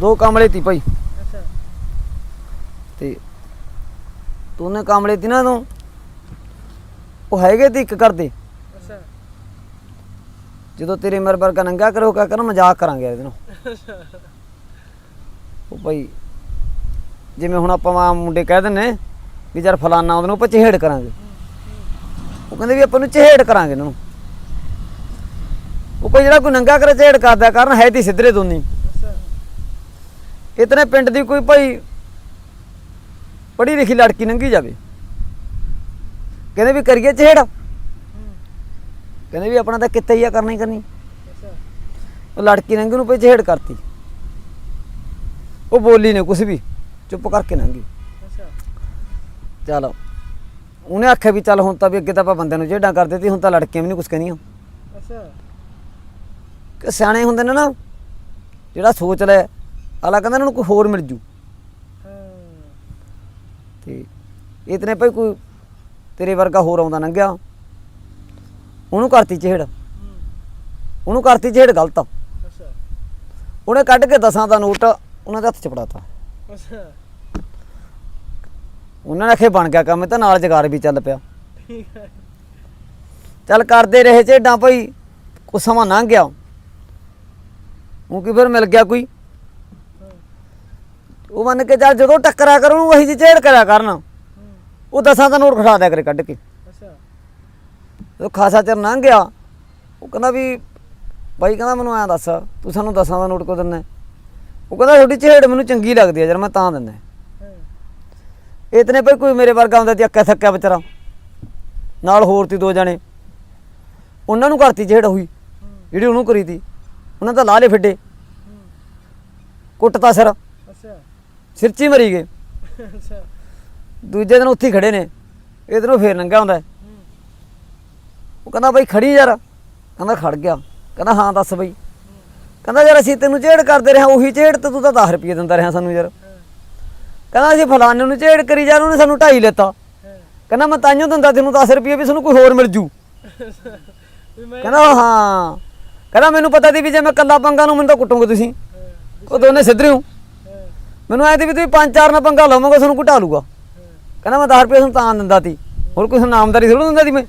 ਦੋ ਕਮਲੇ ਤੀ ਭਾਈ। ਅੱਛਾ। ਤੇ ਦੋਨੇ ਕਮਲੇ ਤੀ ਨਾ ਤੋਂ। ਉਹ ਹੈਗੇ ਤੇ ਇੱਕ ਕਰਦੇ ਅੱਛਾ। ਜਦੋਂ ਤੇਰੇ ਮਰ ਵਰਗਾ ਨੰਗਾ ਕਰੋ ਕਾ ਕਰ ਮਜ਼ਾਕ ਕਰਾਂਗੇ ਇਹਦੇ ਨਾਲ। ਉਹ ਭਾਈ ਜਿਵੇਂ ਹੁਣ ਆਪਾਂ ਆਮ ਮੁੰਡੇ ਕਹਿ ਦਿੰਨੇ ਵੀ ਯਾਰ ਫਲਾਨਾ ਉਹਨੂੰ ਆਪਾਂ ਚਿਹੜ ਕਰਾਂਗੇ। ਉਹ ਕਹਿੰਦੇ ਵੀ ਆਪਾਂ ਨੂੰ ਚਿਹੜ ਕਰਾਂਗੇ ਇਹਨਾਂ ਨੂੰ। ਉਹ ਕੋਈ ਜਿਹੜਾ ਕੋਈ ਨੰਗਾ ਕਰੇ ਚਿਹੜ ਕਰਦਾ ਕਰਨ ਹੈ ਤੀ ਸਿੱਧਰੇ ਦੋਨੀ। ਇਤਨੇ ਪਿੰਡ ਦੀ ਕੋਈ ਭਾਈ ਪੜ੍ਹੀ ਲਿਖੀ ਲੜਕੀ ਨੰਗੀ ਜਾਵੇ। ਕਹਿੰਦੇ ਵੀ ਕਰੀਏ ਚਿਹੜ ਹੂੰ ਕਹਿੰਦੇ ਵੀ ਆਪਣਾ ਤਾਂ ਕਿੱਤੇ ਹੀ ਆ ਕਰਨੀ ਕਰਨੀ। ਉਹ ਲੜਕੀ ਨੰਗੀ ਨੂੰ ਪਈ ਚਿਹੜ ਕਰਤੀ। ਉਹ ਬੋਲੀ ਨੇ ਕੁਛ ਵੀ ਚੁੱਪ ਕਰਕੇ ਨੰਗੀ। ਅੱਛਾ ਚੱਲ ਉਹਨੇ ਆਖਿਆ ਵੀ ਚੱਲ ਹੁਣ ਤਾਂ ਵੀ ਅੱਗੇ ਤਾਂ ਆਪਾਂ ਬੰਦਿਆਂ ਨੂੰ ਜਿਹੜਾਂ ਕਰ ਦਿੱਤੀ ਹੁਣ ਤਾਂ ਲੜਕੀਆਂ ਵੀ ਨਹੀਂ ਕੁਛ ਕਹਿੰਦੀਆਂ ਅੱਛਾ। ਕਿ ਸਿਆਣੇ ਹੁੰਦੇ ਨੇ ਨਾ ਜਿਹੜਾ ਸੋਚ ਲੈ ਅਗਲਾ ਕਹਿੰਦਾ ਇਹਨਾਂ ਨੂੰ ਕੋਈ ਹੋਰ ਮਿਲ ਜੂ। ਤੇ ਇਤਨੇ ਭਾਈ ਕੋਈ ਤੇਰੇ ਵਰਗਾ ਹੋਰ ਆਉਂਦਾ ਲੰਘਿਆ ਉਹਨੂੰ ਕਰਤੀ ਹੂੰ। ਉਹਨੂੰ ਕਰਤੀ ਚਿਹੜ ਗਲਤ। ਅੱਛਾ। ਉਹਨੇ ਕੱਢ ਕੇ ਦਸਾਂ ਦਾ ਨੋਟ ਉਹਨਾਂ ਦੇ ਹੱਥ 'ਚ ਫੜਾਤਾ। ਅੱਛਾ। ਉਹਨਾਂ ਨੇ ਆਖੇ ਬਣ ਗਿਆ ਕੰਮ ਤਾਂ ਨਾਲ ਜਗਾਰ ਵੀ ਚੱਲ ਪਿਆ। ਠੀਕ ਹੈ। ਚੱਲ ਕਰਦੇ ਰਹੇ ਝੇਡਾਂ ਭਾਈ ਕੁਛ ਸਮਾਂ ਲੰਘ ਗਿਆ। ਉਹ ਕੀ ਫਿਰ ਮਿਲ ਗਿਆ ਕੋਈ? ਉਹ ਮੰਨ ਕੇ ਚੱਲ ਜਦੋਂ ਟੱਕਰਿਆ ਕਰਨ ਉਹ ਉਹੀ ਜਿਹੀ ਝੇੜ ਕਰਿਆ ਕਰਨ। ਉਹ ਦਸਾਂ ਦਾ ਨੋਟ ਖੜਾ ਦਿਆ ਕਰੇ ਕੱਢ ਕੇ। ਅੱਛਾ। ਜਦੋਂ ਖਾਸਾ ਚਿਰ ਲੰਘ ਗਿਆ ਉਹ ਕਹਿੰਦਾ ਵੀ ਬਾਈ ਕਹਿੰਦਾ ਮੈਨੂੰ ਐਂ ਦੱਸ ਤੂੰ ਸਾਨੂੰ ਦਸਾਂ ਦਾ ਨੋਟ ਕੋ ਦਿੰਦਾ? ਉਹ ਕਹਿੰਦਾ ਤੁਹਾਡੀ ਝੇੜ ਮੈਨੂੰ ਚੰਗੀ ਲੱਗਦੀ ਹੈ ਜਦ ਮੈਂ ਤਾਂ ਦਿੰਦਾ। ਇਤਨੇ ਭਾਈ ਕੋਈ ਮੇਰੇ ਵਰਗਾ ਹੁੰਦਾ ਤੇ ਅੱਕਾ ਥੱਕਿਆ ਵਿਚਾਰਾ। ਨਾਲ ਹੋਰ ਤੀ ਦੋ ਜਣੇ। ਉਹਨਾਂ ਨੂੰ ਕਰਤੀ ਝੇੜ ਹੋਈ ਜਿਹੜੀ ਉਹਨੂੰ ਕਰੀ ਤੀ। ਉਹਨਾਂ ਤਾਂ ਲਾਲੇ ਫਿੱਡੇ। ਹੂੰ। ਕੁੱਟਤਾ ਸਿਰ। ਸਿਰਚੀ ਮਰੀ ਗਏ ਅੱਛਾ। ਦੂਜੇ ਦਿਨ ਉੱਥੇ ਹੀ ਖੜੇ ਨੇ। ਇਧਰੋਂ ਫੇਰ ਨੰਗਾ ਹੁੰਦਾ ਹੂੰ ਉਹ ਕਹਿੰਦਾ ਬਾਈ ਖੜੀ ਯਾਰ। ਕਹਿੰਦਾ ਖੜ ਗਿਆ। ਕਹਿੰਦਾ ਹਾਂ ਦੱਸ ਬਈ। ਕਹਿੰਦਾ ਯਾਰ ਅਸੀਂ ਤੈਨੂੰ ਝੇੜ ਕਰਦੇ ਰਹੇ ਉਹੀ ਝੇੜ ਤੇ ਤੂੰ ਤਾਂ 10 ਰੁਪਏ ਦਿੰਦਾ ਰਿਹਾ ਸਾਨੂੰ ਯਾਰ। ਹਾਂ। ਕਹਿੰਦਾ ਅਸੀਂ ਫਲਾਣੇ ਨੂੰ ਝੇੜ ਕਰੀ ਯਾਰ ਉਹਨੇ ਸਾਨੂੰ ਢਾਈ ਲੈਤਾ। ਹਾਂ। ਕਹਿੰਦਾ ਮੈਂ ਤਾਈਓ ਦਿੰਦਾ ਤੈਨੂੰ 10 ਰੁਪਏ ਵੀ ਸਾਨੂੰ ਕੋਈ ਹੋਰ ਮਿਲ ਜੂ। ਕਹਿੰਦਾ ਹਾਂ। ਕਹਿੰਦਾ ਮੈਨੂੰ ਪਤਾ ਸੀ ਵੀ ਜੇ ਮੈਂ ਕੱਲਾ ਪੰਗਾ ਨੂੰ ਮੈਨੂੰ ਤਾਂ ਕੁੱਟੋਗੇ ਤੁਸੀਂ। ਹਾਂ। ਉਹ ਦੋਨੇ ਸਿੱਧਰੇ ਹੋ ਹਾਂ। ਮੈਨੂੰ ਐ ਤੇ ਵੀ ਤੁਸੀਂ ਪੰਜ ਚਾਰ ਨਾਲ ਪੰਗਾ ਲਵੋਗੇ ਤੁਹਾਨੂੰ ਘਟਾ ਲੂਗਾ। ਕਹਿੰਦਾ ਮੈਂ 10 ਰੁਪਏ ਤੁਹਾਨੂੰ ਤਾਂ ਦਿੰਦਾ ਤੀ। ਹੋਰ ਕੋਈ ਨਾਮਦਾਰੀ ਥੋੜਾ ਦਿੰਦਾ ਸੀ ਮੈਂ।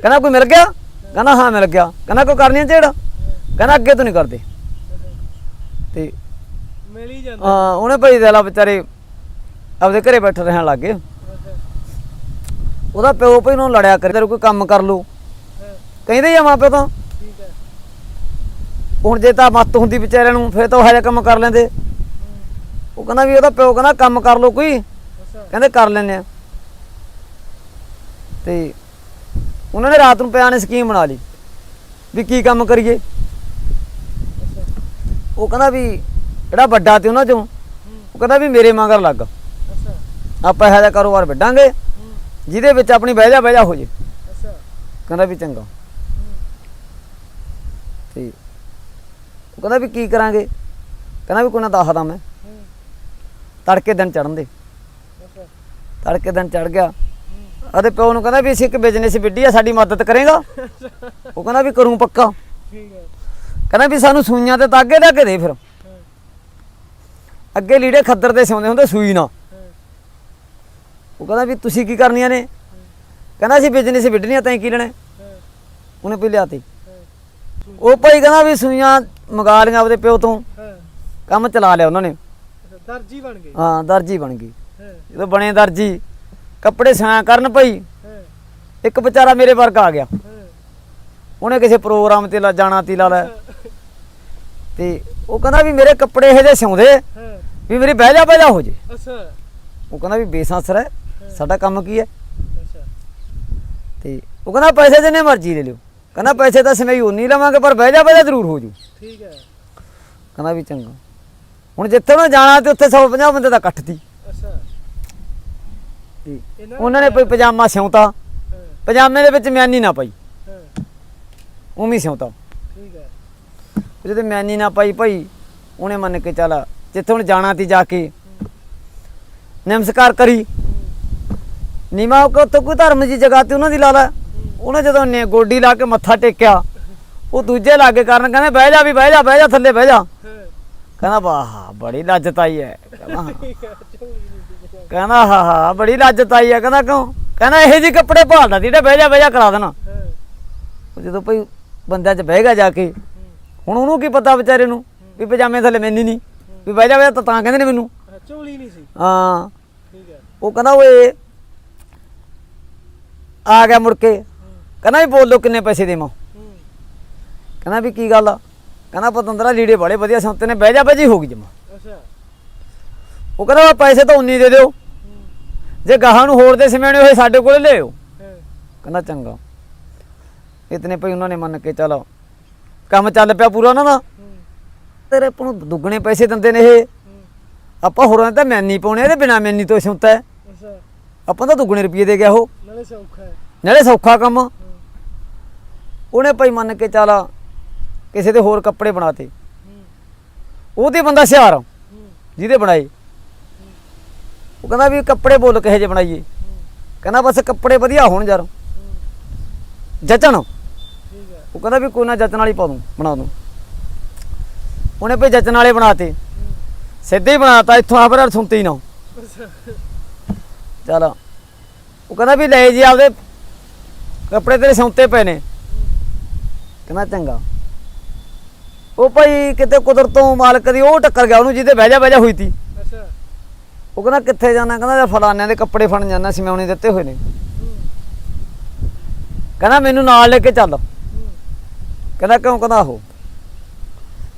ਕਹਿੰਦਾ ਕੋਈ ਮਿਲ ਗਿਆ? ਕਹਿੰਦਾ ਹਾਂ ਮਿਲ ਗਿਆ। ਕਹਿੰਦਾ ਕੋਈ ਕਰਨੀ ਝੇੜ ਕਹਿੰਦਾ ਅੱਗੇ ਤੋਂ ਨਹੀਂ ਕਰਦੇ। ਤੇ ਮਿਲ ਹੀ ਜਾਂਦਾ। ਹਾਂ ਉਹਨੇ ਭਾਈ ਦੇਲਾ ਵਿਚਾਰੇ ਆਪਦੇ ਘਰੇ ਬੈਠੇ ਰਹਿਣ ਲੱਗੇ ਅੱਛਾ ਉਹਦਾ ਪਿਓ ਭਾਈ ਨੂੰ ਲੜਿਆ ਕਰੇ ਤੇਰੇ ਕੋਈ ਕੰਮ ਕਰ ਲੂ ਕਹਿੰਦੇ ਆ ਮਾਪੇ ਤਾਂ। ਠੀਕ ਹੈ। ਹੁਣ ਜੇ ਤਾਂ ਮੱਤ ਹੁੰਦੀ ਵਿਚਾਰਿਆਂ ਨੂੰ ਫਿਰ ਤਾਂ ਉਹ ਹਜਾ ਕੰਮ ਕਰ ਲੈਂਦੇ। ਉਹ ਕਹਿੰਦਾ ਵੀ ਉਹਦਾ ਪਿਓ ਕਹਿੰਦਾ ਕੰਮ ਕਰ ਲੋ ਕੋਈ। ਕਹਿੰਦੇ ਕਰ ਲੈਨੇ ਆ। ਤੇ ਉਹਨਾਂ ਨੇ ਰਾਤ ਨੂੰ ਪਿਆ ਨੇ ਸਕੀਮ ਬਣਾ ਲਈ ਵੀ ਕੀ ਕੰਮ ਕਰੀਏ। ਉਹ ਕਹਿੰਦਾ ਵੀ ਜਿਹੜਾ ਵੱਡਾ ਤੇ ਉਹਨਾਂ ਚੋਂ, ਉਹ ਕਹਿੰਦਾ ਵੀ ਮੇਰੇ ਮਗਰ ਲੱਗ। ਆਪਾਂ ਇਹੋ ਜਿਹਾ ਕਾਰੋਬਾਰ ਵੱਡਾਂਗੇ ਜਿਹਦੇ ਵਿੱਚ ਆਪਣੀ ਬਹਿਜਾ ਬਹਿਜਾ ਹੋ ਜੇ। ਕਹਿੰਦਾ ਵੀ ਚੰਗਾ। ਤੇ ਉਹ ਕਹਿੰਦਾ ਵੀ ਕੀ ਕਰਾਂਗੇ? ਕਹਿੰਦਾ ਵੀ ਕੋਈ ਨਾ ਦੱਸਦਾ ਮੈਂ। ਤੜਕੇ ਦਿਨ ਚੜਨ ਦੇ। ਤੜਕੇ ਦਿਨ ਚੜ ਗਿਆ। ਹੂੰ ਉਹਦੇ ਪਿਓ ਨੂੰ ਕਹਿੰਦਾ ਵੀ ਅਸੀਂ ਇੱਕ ਬਿਜ਼ਨਸ ਵਿੱਢੀ ਆ, ਸਾਡੀ ਮਦਦ ਕਰੇਗਾ। ਉਹ ਕਹਿੰਦਾ ਵੀ ਕਰੂੰ ਪੱਕਾ। ਕਹਿੰਦਾ ਵੀ ਸਾਨੂੰ ਸੂਈਆਂ ਤੇ ਤਾਗੇ ਦਾ ਕੇ ਦੇ ਫਿਰ। ਅੱਗੇ ਲੀੜੇ ਖੱਦਰ ਦੇ ਸਿਉਂਦੇ ਹੁੰਦੇ, ਸੂਈ ਨਾ। ਉਹ ਕਹਿੰਦਾ ਵੀ ਤੁਸੀਂ ਕੀ ਕਰਨੀਆਂ ਨੇ? ਕਹਿੰਦਾ ਅਸੀਂ ਬਿਜ਼ਨਸ ਵਿੱਢਣੀਆਂ ਤੈਂ ਕੀ ਲੈਣਾ? ਉਹਨੇ ਪੀ ਲਿਆਤੀ। ਉਹ ਭਾਈ ਕਹਿੰਦਾ ਵੀ ਸੂਈਆਂ ਮੰਗਾ ਲੀਆਂ ਆਪਦੇ ਪਿਓ ਤੋਂ। ਕੰਮ ਚਲਾ ਲਿਆ ਉਹਨਾਂ ਨੇ। ਦਰਜੀ ਬਣ ਗਈ। ਹਾਂ ਦਰਜੀ ਬਣ ਗਈ। ਹਾਂ। ਜਦੋਂ ਬਣੇ ਦਰਜੀ ਕੱਪੜੇ ਸਿਆਂ ਕਰਨ ਭਾਈ ਹਾਂ। ਇੱਕ ਵਿਚਾਰਾ ਮੇਰੇ ਵਰਗਾ ਆ ਗਿਆ। ਹਾਂ। ਉਹਨੇ ਕਿਸੇ ਪ੍ਰੋਗਰਾਮ ਤੇ ਲਾ ਜਾਣਾ ਤੀ ਲਾ ਲੈ। ਤੇ ਉਹ ਕਹਿੰਦਾ ਵੀ ਮੇਰੇ ਕੱਪੜੇ ਇਹੋ ਜਿਹੇ ਸਿਉਂਦੇ ਹਾਂ। ਵੀ ਮੇਰੀ ਬਹਿ ਜਾ ਬਹਿ ਜਾ ਹੋ ਜੇ। ਅੱਛਾ। ਉਹ ਕਹਿੰਦਾ ਵੀ ਬੇਸਾਂਸਰ ਹੈ ਸਾਡਾ ਕੰਮ ਕੀ ਹੈ? ਅੱਛਾ। ਤੇ ਉਹ ਕਹਿੰਦਾ ਪੈਸੇ ਜਿੰਨੇ ਮਰਜ਼ੀ ਲੈ ਲਿਓ। ਕਹਿੰਦਾ ਪੈਸੇ ਤਾਂ ਸਮੇਂ ਉਨੀ ਲਵਾਂਗੇ ਪਰ ਬਹਿ ਜਾ ਬਹਿ ਜਾ ਜ਼ਰੂਰ ਹੋ ਜੂ। ਠੀਕ ਹੈ। ਕਹਿੰਦਾ ਵੀ ਚੰਗਾ। ਹੁਣ ਜਿੱਥੇ ਉਹਨੇ ਜਾਣਾ ਤੇ ਉੱਥੇ 150 ਬੰਦੇ ਦਾ ਇਕੱਠ ਅੱਛਾ। ਇਹਨਾਂ ਉਹਨਾਂ ਨੇ ਕੋਈ ਪਜਾਮਾ ਸਿਉਂਤਾ। ਪਜਾਮੇ ਦੇ ਵਿੱਚ ਮਿਆਨੀ ਨਾ ਪਾਈ। ਹੀ। ਸਿਉਂਤਾ। ਠੀਕ ਹੈ। ਜਿਹਦੇ ਮਿਆਨੀ ਨਾ ਪਾਈ ਭਾਈ ਉਹਨੇ ਮੰਨ ਕੇ ਚੱਲ ਜਿੱਥੇ ਹੁਣ ਜਾਣਾ ਤੀ ਜਾ ਕੇ ਨਮਸਕਾਰ ਕਰੀ। ਨੀਮਾ ਕੋ ਤੋਂ ਕੋਈ ਧਰਮ ਦੀ ਜਗ੍ਹਾ ਤੇ ਉਹਨਾਂ ਦੀ ਲਾ ਲੈ। ਉਹਨੇ ਜਦੋਂ ਨੇ ਗੋਡੀ ਲਾ ਕੇ ਮੱਥਾ ਟੇਕਿਆ ਉਹ ਦੂਜੇ ਲਾਗੇ ਕਰਨ ਕਹਿੰਦੇ ਬਹਿ ਜਾ ਵੀ ਬਹਿ ਜਾ ਬਹਿ ਜਾ ਥੱਲੇ ਬਹਿ ਜਾ। ਕਹਿੰਦਾ ਵਾਹ ਬੜੀ ਲੱਜਤ ਆਈ ਹੈ ਕਹਿੰਦਾ ਕਹਿੰਦਾ ਹਾਂ ਹਾਂ ਬੜੀ ਲੱਜਤ ਆਈ ਹੈ ਕਹਿੰਦਾ ਕਿਉਂ? ਕਹਿੰਦਾ ਇਹੋ ਜਿਹੇ ਕੱਪੜੇ ਭਾਲਦਾ ਸੀ ਤੇ ਬਹਿ ਜਾ ਬਹਿ ਜਾ ਕਰਾ ਦੇਣਾ। ਜਦੋਂ ਭਈ ਬੰਦਿਆਂ 'ਚ ਬਹਿਗਾ ਜਾ ਕੇ ਹੁਣ ਉਹਨੂੰ ਕੀ ਪਤਾ ਵਿਚਾਰੇ ਨੂੰ ਵੀ ਪਜਾਮੇ ਥੱਲੇ ਮੈਨੀ ਨਹੀਂ ਵੀ ਬਹਿ ਜਾ ਬਹਿ ਜਾ ਤਾਂ ਕਹਿੰਦੇ ਨੇ ਮੈਨੂੰ। ਝੋਲੀ ਨਹੀਂ ਸੀ। ਹਾਂ। ਠੀਕ ਹੈ ਉਹ ਕਹਿੰਦਾ ਓਏ ਆ ਗਿਆ ਮੁੜ ਕੇ। ਕਹਿੰਦਾ ਵੀ ਬੋਲੋ ਕਿੰਨੇ ਪੈਸੇ ਦੇਵਾਂ। ਕਹਿੰਦਾ ਵੀ ਕੀ ਗੱਲ ਆ? ਕਹਿੰਦਾ ਪਤੰਦਰਾ ਲੀੜੇ ਬੜੇ ਵਧੀਆ ਸੰਤੇ ਨੇ ਬਹਿ ਜਾ ਬਹਿ ਜੀ ਹੋ ਗਈ ਜਮਾ। ਅੱਛਾ ਉਹ ਕਹਿੰਦਾ ਪੈਸੇ ਤਾਂ ਉਨੀ ਦੇ ਦਿਓ। ਜੇ ਗਾਹਾਂ ਨੂੰ ਹੋਰ ਦੇ ਸਿਮਿਆਣੇ ਹੋਏ ਸਾਡੇ ਕੋਲੇ ਹਾਂ ਕਹਿੰਦਾ ਚੰਗਾ। ਇਤਨੇ ਭਈ ਉਹਨਾਂ ਨੇ ਮੰਨ ਕੇ ਚਲੋ ਕੰਮ ਚੱਲ ਪਿਆ ਪੂਰਾ ਉਹਨਾਂ ਦਾ। ਤੇਰੇ ਆਪਾਂ ਨੂੰ ਦੁੱਗਣੇ ਪੈਸੇ ਦਿੰਦੇ ਨੇ ਇਹ। ਆਪਾਂ ਹੋਰਾਂ ਤਾਂ ਮੈਨੀ ਪਾਉਣੇ ਇਹਦੇ ਬਿਨਾ ਮੈਨੀ ਤੋਂ ਸੁਣਤਾ ਹੈ। ਅੱਛਾ ਆਪਾਂ ਤਾਂ ਦੁੱਗਣੇ ਰੁਪਏ ਦੇ ਗਿਆ ਉਹ। ਨਾਲੇ ਸੌਖਾ ਹੈ। ਨਾਲੇ ਸੌਖਾ ਕੰਮ। ਉਹਨੇ ਭਾਈ ਮੰਨ ਕੇ ਚੱਲ ਕਿਸੇ ਦੇ ਹੋਰ ਕੱਪੜੇ ਬਣਾਤੇ। ਉਹਦੇ ਬੰਦਾ ਸਿਆਰ ਜਿਹਦੇ ਬਣਾਏ। ਉਹ ਕਹਿੰਦਾ ਵੀ ਕੱਪੜੇ ਬੋਲ ਕਿਹੋ ਜਿਹੇ ਬਣਾਈਏ। ਕਹਿੰਦਾ ਬਸ ਕੱਪੜੇ ਵਧੀਆ ਹੋਣ ਯਾਰ। ਜਚਣ। ਉਹ ਕਹਿੰਦਾ ਵੀ ਕੋਈ ਨਾ ਜਚਣ ਵਾਲੀ ਪਾ ਦੂੰ ਬਣਾ ਦੂੰ। ਉਹਨੇ ਭਈ ਜਚਣ ਵਾਲੇ ਬਣਾਤੇ। ਸਿੱਧੇ ਹੀ ਬਣਾਤਾ ਇੱਥੋਂ ਆਬਰ ਸੁਣਤੇ ਹੀ ਨਾ। ਚਲ। ਉਹ ਕਹਿੰਦਾ ਵੀ ਲੈ ਜੀ ਆਪਦੇ ਕੱਪੜੇ ਤੇਰੇ ਸਿਉਂਤੇ ਪਏ ਨੇ। ਕਹਿੰਦਾ ਚੰਗਾ। ਉਹ ਭਾਈ ਕਿਤੇ ਕੁਦਰਤੋਂ ਮਾਲਕ ਦੀ ਉਹ ਟੱਕਰ ਗਿਆ ਉਹਨੂੰ ਜਿਹਦੇ ਬਹਿ ਜਾ ਬਹਿ ਜਾ ਹੋਈ ਤੀ। ਅੱਛਾ। ਉਹ ਕਹਿੰਦਾ ਕਿੱਥੇ ਜਾਣਾ? ਕਹਿੰਦਾ ਯਾਰ ਫਲਾਨਿਆਂ ਦੇ ਕੱਪੜੇ ਫੜਨ ਜਾਣਾ ਸੀ ਮੈਂ ਉਹਨੇ ਦਿੱਤੇ ਹੋਏ ਨੇ। ਕਹਿੰਦਾ ਮੈਨੂੰ ਨਾਲ ਲੈ ਕੇ ਚੱਲ। ਕਹਿੰਦਾ ਕਿਉਂ? ਕਹਿੰਦਾ ਉਹ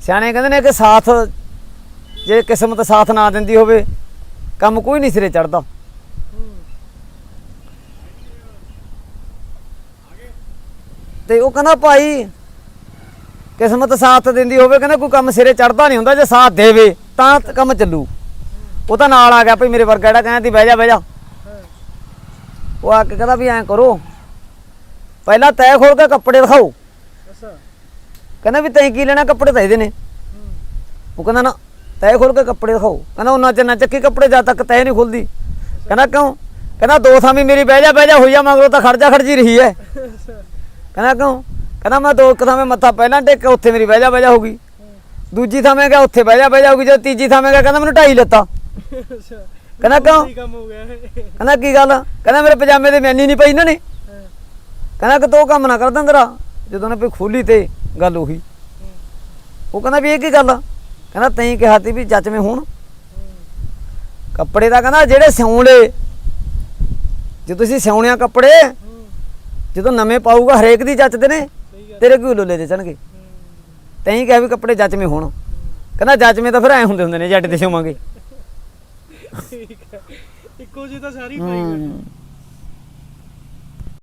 ਸਿਆਣੇ ਕਹਿੰਦੇ ਨੇ ਕਿ ਸਾਥ ਜੇ ਕਿਸਮਤ ਸਾਥ ਨਾ ਦਿੰਦੀ ਹੋਵੇ ਕੰਮ ਕੋਈ ਨਹੀਂ ਸਿਰੇ ਚੜਦਾ। ਤੇ ਉਹ ਕਹਿੰਦਾ ਭਾਈ ਕਿਸਮਤ ਸਾਥ ਦਿੰਦੀ ਹੋਵੇ ਕਹਿੰਦਾ ਕੋਈ ਕੰਮ ਸਿਰੇ ਚੜਦਾ ਨਹੀਂ ਹੁੰਦਾ ਜੇ ਸਾਥ ਦੇਵੇ ਤਾਂ ਕੰਮ ਚੱਲੂ। ਉਹ ਤਾਂ ਨਾਲ ਆ ਗਿਆ ਭਈ ਮੇਰੇ ਵਰਗਾ ਜਿਹੜਾ ਕਹਿੰਦਾ ਤੀ ਬਹਿ ਜਾ ਬਹਿ ਜਾ। ਉਹ ਆ ਕੇ ਕਹਿੰਦਾ ਵੀ ਐਂ ਕਰੋ ਪਹਿਲਾਂ ਤੈ ਖੋਲ ਕੇ ਕੱਪੜੇ ਦਿਖਾਓ। ਕਹਿੰਦਾ ਵੀ ਤੈਂ ਕੀ ਲੈਣਾ ਕੱਪੜੇ ਤਾਂ ਇਹਦੇ ਨੇ। ਉਹ ਕਹਿੰਦਾ ਨਾ ਤੈ ਖੋਲ ਕੇ ਕੱਪੜੇ ਦਿਖਾਓ। ਕਹਿੰਦਾ ਉਹਨਾਂ ਚ ਨਾ ਚੱਕੀ ਕੱਪੜੇ ਜਦ ਤੱਕ ਤੈ ਨਹੀਂ ਖੁੱਲਦੀ। ਕਹਿੰਦਾ ਕਿਉਂ? ਕਹਿੰਦਾ ਦੋ ਥਾਂ ਵੀ ਮੇਰੀ ਬਹਿ ਜਾ ਬਹਿ ਜਾ ਹੋਈ ਜਾ ਮਗਰੋਂ ਤਾਂ ਖੜਜਾ ਖੜਜੀ ਰਹੀ ਹੈ। ਕਹਿੰਦਾ ਕਿਉਂ? ਕਹਿੰਦਾ ਮੈਂ ਦੋ ਇੱਕ ਥਾਂ ਮੈਂ ਮੱਥਾ ਪਹਿਲਾਂ ਟੇਕਿਆ ਉੱਥੇ ਮੇਰੀ ਬਹਿ ਜਾ ਬਹਿ ਜਾ ਹੋ ਗਈ ਦੂਜੀ ਥਾਂ ਮੈਂ ਗਿਆ ਉੱਥੇ ਬਹਿ ਜਾ ਬਹਿ ਜਾ ਹੋ ਗਈ ਜਦੋਂ ਤੀਜੀ ਥਾਂ ਮੈਂ ਗਿਆ ਕਹਿੰਦਾ ਮੈਨੂੰ ਢਾਈ ਲੱਤਾ। ਕਹਿੰਦਾ ਕਿਉਂ? ਕੀ ਕੰਮ ਹੋ ਗਿਆ ਇਹ? ਕਹਿੰਦਾ ਕੀ ਗੱਲ? ਕਹਿੰਦਾ ਮੇਰੇ ਪਜਾਮੇ ਦੇ ਮੈਨੀ ਨਹੀਂ ਪਈ ਇਹਨਾਂ ਨੇ। ਕਹਿੰਦਾ ਕਿ ਤੂੰ ਕੰਮ ਨਾ ਕਰਦਾ ਤੇਰਾ ਜਦੋਂ ਨੇ ਵੀ ਖੋਲੀ ਤੇ ਗੱਲ ਉਹੀ। ਉਹ ਕਹਿੰਦਾ ਵੀ ਇਹ ਕੀ ਗੱਲ ਕਹਿੰਦਾ ਤੈਂ ਕਿਹਾ ਤੀ ਵੀ ਜੱਜਵੇਂ ਹੋਣ। ਕੱਪੜੇ ਦਾ ਕਹਿੰਦਾ ਜਿਹੜੇ ਸਿਉਣੇ ਜੇ ਤੁਸੀਂ ਸਿਉਣਿਆ ਕੱਪੜੇ ਜਦੋਂ ਨਵੇਂ ਪਾਊਗਾ ਹਰੇਕ ਦੀ ਜੱਚਦੇ ਨੇ। ਤੇਰੇ ਕਿਉਂ ਲੋਲੇ ਦੇ ਚਣਗੇ ਹੂੰ ਤੈਂ ਕਿਹਾ ਵੀ ਕੱਪੜੇ ਜੱਜਵੇਂ ਹੋਣ। ਕਹਿੰਦਾ ਜੱਜਵੇਂ ਤਾਂ ਫਿਰ ਐ ਹੁੰਦੇ ਹੁੰਦੇ ਨੇ ਜੱਟ ਦੇ ਠੀਕ ਹੈ। ਇੱਕੋ ਜਿਹੀ ਤਾਂ ਸਾਰੀ ਪਾਈ ਬੈਠੀ